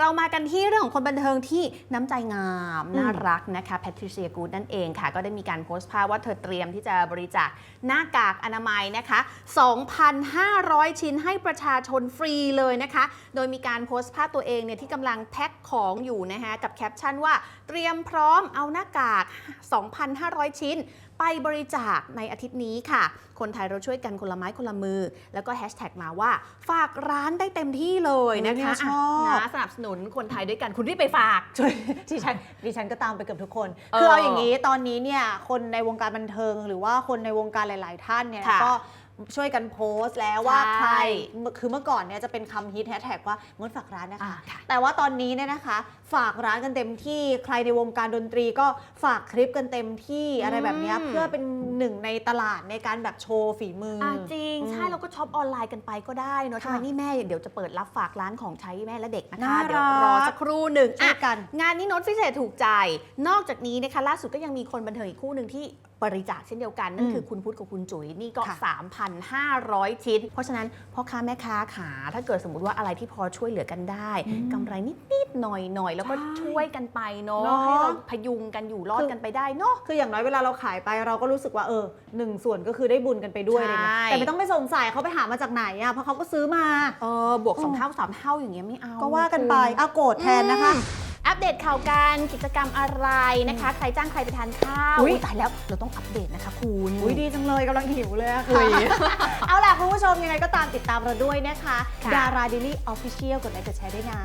เรามากันที่เรื่องของคนบันเทิงที่น้ำใจงามอืมน่ารักนะคะแพทริเซียกูดนั่นเองค่ะ ก็ได้มีการโพสต์ภาพว่าเธอเตรียมที่จะบริจาคหน้ากากอนามัยนะคะ 2,500 ชิ้นให้ประชาชนฟรีเลยนะคะ โดยมีการโพสต์ภาพตัวเองเนี่ยที่กำลังแพ็คของอยู่นะคะกับแคปชั่นว่าเตรียมพร้อมเอาหน้ากาก 2,500 ชิ้นไปบริจาคในอาทิตย์นี้ค่ะ คนไทยเราช่วยกันคนละไม้คนละมือ แล้วก็แฮชแท็กมาว่า ฝากร้านได้เต็มที่เลยนะคะเออเนี่ยชอบะนะสนับสนุนคนไทยด้วยกันคุณรีบไปฝาก ช่วยดิฉันดิฉันก็ตามไปเกือบทุกคนเออคือเอาอย่างนี้ตอนนี้เนี่ยคนในวงการบันเทิง หรือว่าคนในวงการหลาย ๆ ท่านเนี่ยค่ะ ก็ ช่วยกันโพสต์แล้วว่าใช่ใคร คือเมื่อก่อนเนี่ยจะเป็นคำฮิตแฮชแท็กว่างดฝากร้านนะคะอ่าค่ะแต่ว่าตอนนี้เนี่ยนะคะ ฝากร้านกันเต็มที่ใครในวงการดนตรีก็ฝากคลิปกันเต็มที่อะไรแบบเนี้ยอืมเพื่อเป็นหนึ่งในตลาดในการแบบโชว์ฝีมือออะจริงอืมใช่เราก็ช็อปออนไลน์กันไปก็ได้เนอะค่ะใช่ไหมนี่แม่เดี๋ยวจะเปิดรับฝากร้านของใช้แม่และเด็กนะคะน่าเดี๋ยวรักรอสักครู่หนึ่งช่วยอะกันงานนี้โน้ตพิเศษถูกใจ นอกจากนี้นะคะล่าสุดก็ยังมีคนบันเทิงอีกคู่หนึ่งที่ บริจาคเช่นเดียวกัน นั่นอืมคือคุณพุทธกับคุณจุ๋ยนี่ก็ค่ะ3,500 ชิ้น เพราะฉะนั้นพ่อค้าแม่ค้าขาถ้าเกิดสมมติว่าอะไรที่พอช่วยเหลือกันได้กำไรนิดๆหน่อยๆ แล้วก็ใช่ช่วยกันไปเนาะเนาะให้เราพยุงกันอยู่รอดกันไปได้เนาะคืออย่างน้อยเวลาเราขายไปเราก็รู้สึกว่าเออหนึ่งส่วนก็คือได้บุญกันไปด้วยอะไรเงี้ยใช่แต่ไม่ต้องไปสงสัยเขาไปหามาจากไหนอะเพราะเขาก็ซื้อมาเออบวกสองอืมเท่าสามเท่าอย่างเงี้ยไม่เอาก็ว่ากันไปคุณเอาโกรธแทนนะคะ อืมอัปเดตข่าวการกิจกรรมอะไรนะคะ ใครจ้างใครไปทานข้าวอุ๊ย อุ๊ยตายแล้วเราต้องอัปเดตนะคะคุณอุ้ยดีจังเลยกำลังหิวเลยอะอุ๊ค่ะยเอาล่ะคุณผู้ชมยังไงก็ตามติดตามเราด้วยนะคะ ค่ะ ดาราดิลี่ออฟฟิเชียลกดไลค์กดแชร์ด้วยนะ